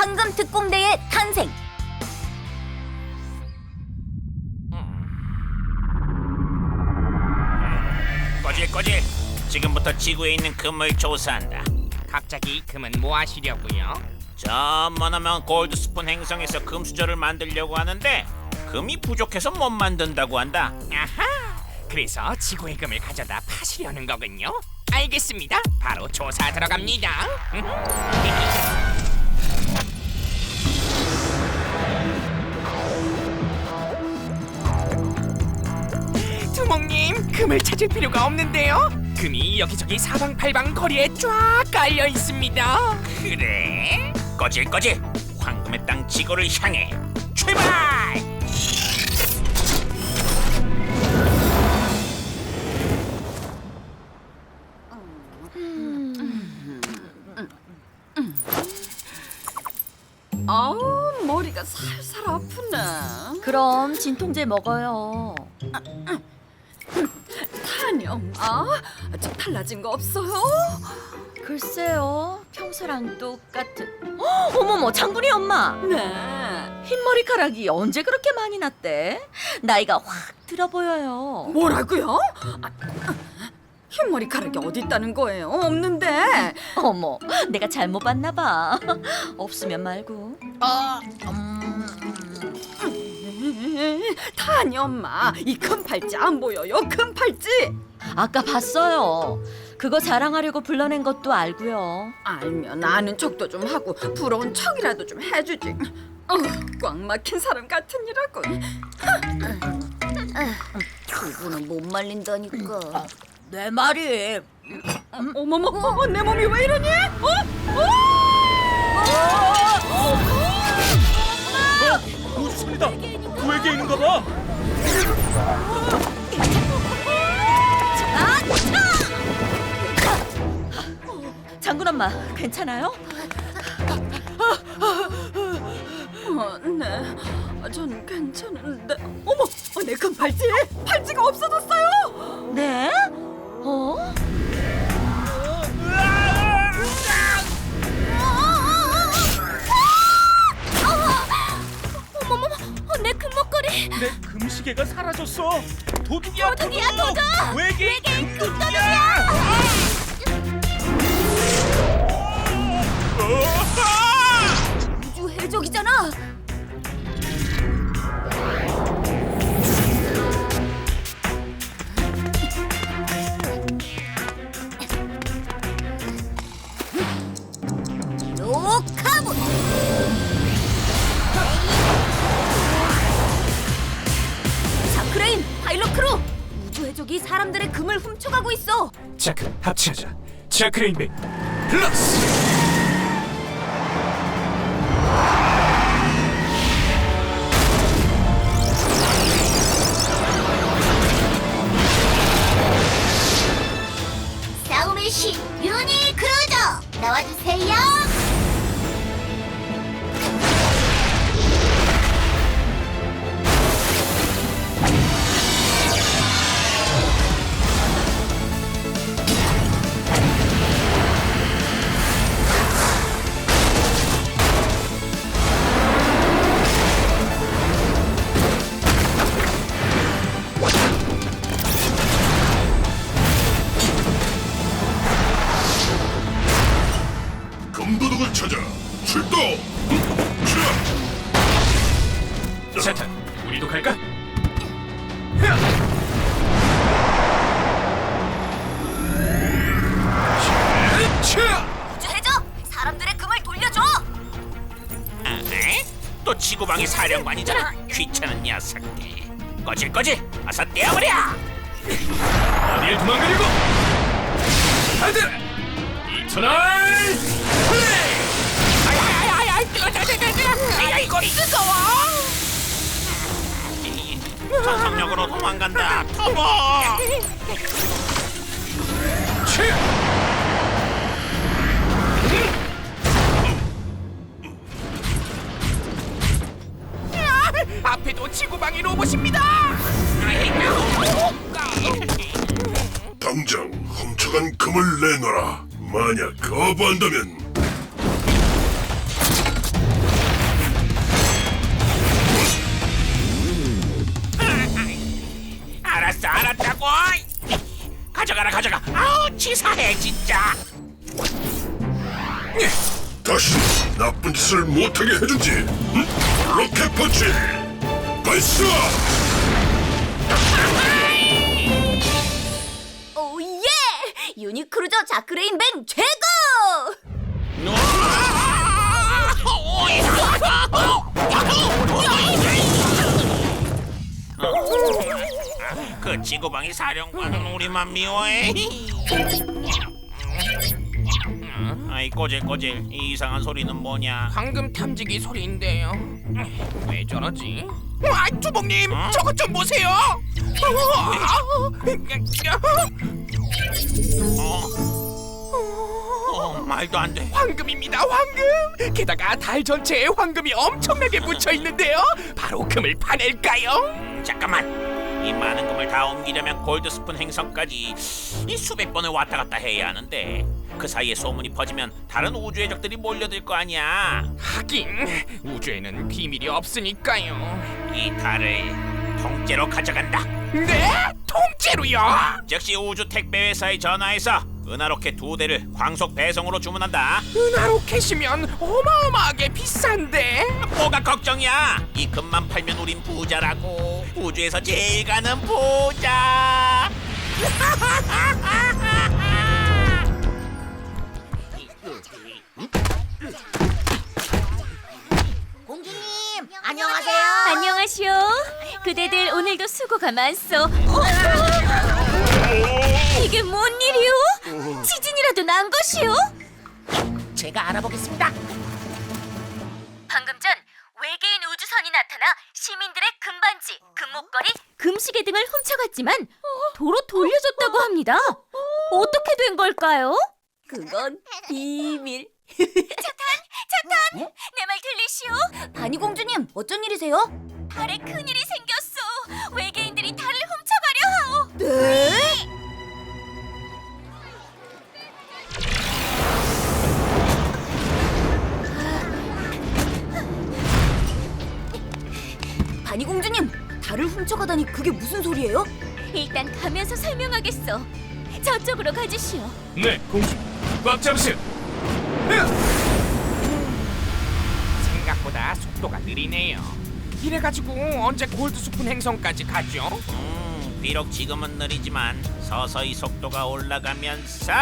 황금 특공대의 탄생. 꺼질 꺼질. 지금부터 지구에 있는 금을 조사한다. 갑자기 금은 뭐 하시려고요? 저 머나먼 골드 스푼 행성에서 금 수저를 만들려고 하는데 금이 부족해서 못 만든다고 한다. 아하, 그래서 지구의 금을 가져다 파시려는 거군요. 알겠습니다. 바로 조사 들어갑니다. 금을 찾을 필요가 없는데요. 금이 여기저기 사방팔방 거리에 쫙 깔려 있습니다. 그래? 꺼질 꺼질. 황금의 땅 지구를 향해 출발! 아우 머리가 살살 아프네. 그럼 진통제 먹어요. 탄영, 아, 좀 달라진 거 없어요? 글쎄요, 평소랑 똑같은. 어, 어머머, 장군이 엄마. 네. 흰머리카락이 언제 그렇게 많이 났대? 나이가 확 들어 보여요. 뭐라고요? 아, 흰 머리카락이 어디 있다는 거예요? 없는데. 어머, 내가 잘못 봤나 봐. 없으면 말고. 아, 음, 탄이 엄마, 이 큰 팔찌 안 보여요? 큰 팔찌. 아까 봤어요. 그거 자랑하려고 불러낸 것도 알고요. 알면 아는 척도 좀 하고 부러운 척이라도 좀 해주지. 어, 꽉 막힌 사람 같으니라고. 그거는 못 말린다니까. 내 말이 어머머, 어, 내 몸이 왜 이러니? 어? 우주선이다. 외계인인가 봐. 장군 엄마 괜찮아요? 어, 네, 전 괜찮은데. 어머, 어, 내큰 팔찌, 팔찌가 없어졌어요. 네? 어? 어, 내 금목걸이. 내 금시계가 사라졌어. 도둑이야, 도둑이야, 도둑! 외계인 외계인 금도둑이야! 우주 해적이잖아. 훔쳐가고 있어. 자크 합체하자. 자크레인 백 플러스. 자타, 우리도 갈까? 해적 사람들의 금을 돌려줘. 에? 또 지구방위 사령관이잖아. 귀찮은 녀석들. 꺼질 꺼질. 어서 떼어버려. 어딜 도망가려고? 안돼! 이터널 전속력으로 도망간다. 터보. 차! 앞에도 지구방위 로봇입니다. 당장 훔쳐간 금을 내놔라. 만약 거부한다면 아우 치사해 진짜. 다시 나쁜 짓을 못하게 해주지. 응? 로켓 펀치 발사. 오예! 유니크루저 자크레인 벤 최고! 그 지구방위 사령관은 우리만 미워해. 아이 꼬질 꼬질 이 이상한 소리는 뭐냐? 황금 탐지기 소리인데요. 왜 저러지? 아, 주봉님, 저것 좀 보세요. 어 말도 안 돼. 황금입니다, 황금. 게다가 달 전체에 황금이 엄청나게 묻혀 있는데요. 바로 금을 파낼까요? 잠깐만. 이 많은 금을 다 옮기려면 골드스푼 행성까지 이 수백 번을 왔다 갔다 해야 하는데 그 사이에 소문이 퍼지면 다른 우주의 적들이 몰려들 거 아니야. 하긴 우주에는 비밀이 없으니까요. 이 달을 통째로 가져간다. 네? 통째로요? 즉시 우주 택배 회사에 전화해서 은하로켓 두 대를 광속 배송으로 주문한다. 은하로켓이면 어마어마하게 비싼데. 뭐가 걱정이야? 이 금만 팔면 우린 부자라고. 우주에서 제일 가는 부자. 공주님, 안녕하세요. 안녕하시오. 그대들 오늘도 수고가 많소. 어? 이게 뭔 일이오? 지진이라도 난 것이오? 제가 알아보겠습니다. 금반지, 금목걸이, 금시계 등을 훔쳐갔지만 도로 돌려줬다고 합니다. 어떻게 된 걸까요? 그건 비밀. 내 말 들리시오? 바니 공주님, 어쩐 일이세요? 달에 큰일이 생겼소. 외계인들이 달을 훔쳐가려 하오. 네? 훔쳐가다니 그게 무슨 소리예요? 일단 가면서 설명하겠소. 저쪽으로 가주시오. 네, 공주. 꽉 잡으세요. 생각보다 속도가 느리네요. 이래가지고 언제 골드스푼 행성까지 가죠? 음, 비록 지금은 느리지만 서서히 속도가 올라가면서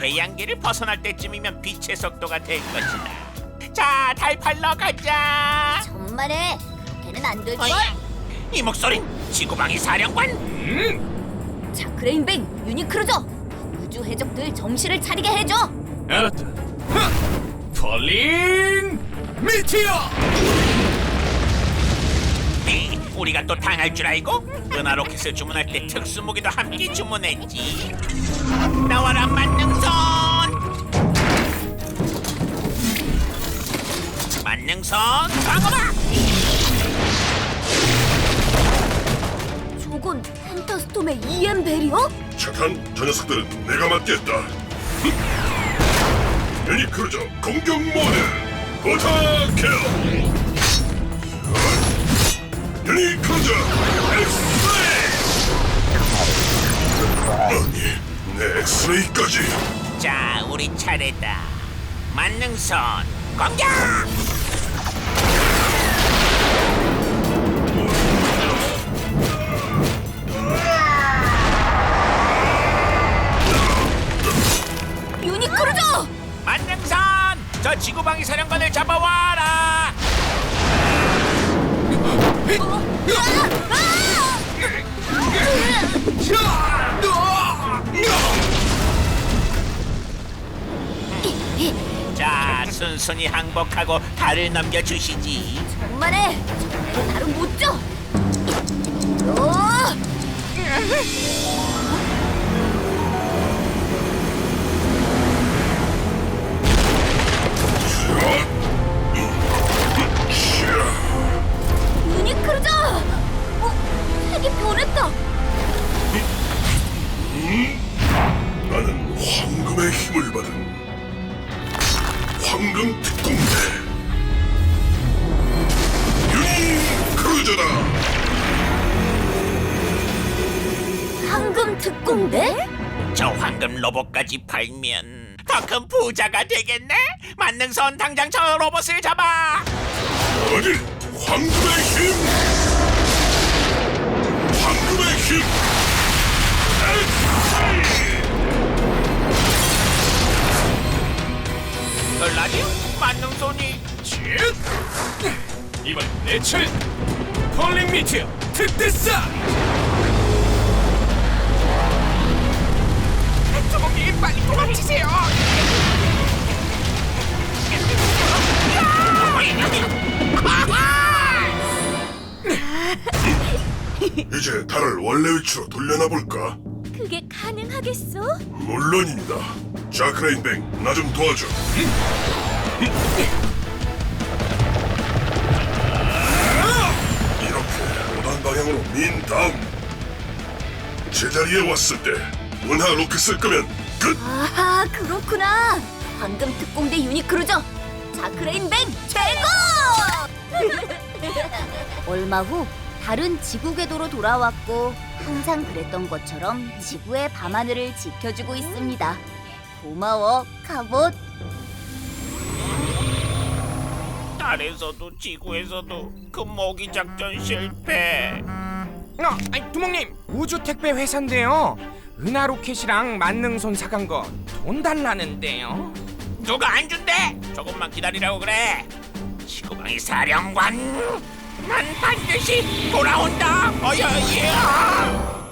태양계를 벗어날 때쯤이면 빛의 속도가 될 것이다. 자, 달 팔러 가자. 정말에 그렇게는 안 될걸? 어이, 이 목소린 지구방위 사령관. 음, 자크레인뱅 유니크루저 우주 해적들 정신을 차리게 해줘 알았다. 하! 펄링 미티어. 네, 우리가 또 당할 줄 알고 은하 로켓을 주문할 때 특수 무기도 함께 주문했지. 나와라 만능선. 만능선 방어막. 저건 펜타스톰의 EM 베리어? 착한 저 녀석들은 내가 맡겠다. 유니크루저 공격 모드 부탁해요. 유니크루저 엑스레이. 아니, 내 엑스레이까지. 자, 우리 차례다. 만능선 공격. 저 지구방위 사령관을 잡아와라. 자, 순순히 항복하고 달을 넘겨주시지. 정말 나를 못 줘! 어! 황금 특공대? 저 황금 로봇까지 팔면 더 큰 부자가 되겠네. 만능선 당장 저 로봇을 잡아. 어디 황금의 힘 황금의 힘 놀라죠? 만능손이 이번 내 차례. 폴링 미티어 특대사. 도망치세요. 이제 달을 원래 위치로 돌려놔 볼까? 그게 가능하겠어? 물론입니다. 자크레인뱅, 나 좀 도와줘. 이렇게 원한 방향으로 민 다음 제자리에 왔을 때 원하 로켓 쓸 거면 끝. 아하 그렇구나. 황금 특공대 유니크루저 자크레인 뱅 최고! 얼마 후 달은 지구 궤도로 돌아왔고 항상 그랬던 것처럼 지구의 밤하늘을 지켜주고 있습니다. 고마워 카봇. 달에서도 지구에서도 그 모기 작전 실패. 어, 아니, 두목님 우주 택배 회사인데요. 은하 로켓이랑 만능손 사간 거 돈 달라는데요. 누가 안 준대? 조금만 기다리라고 그래. 지구방위 사령관, 난 반드시 돌아온다. 어여예.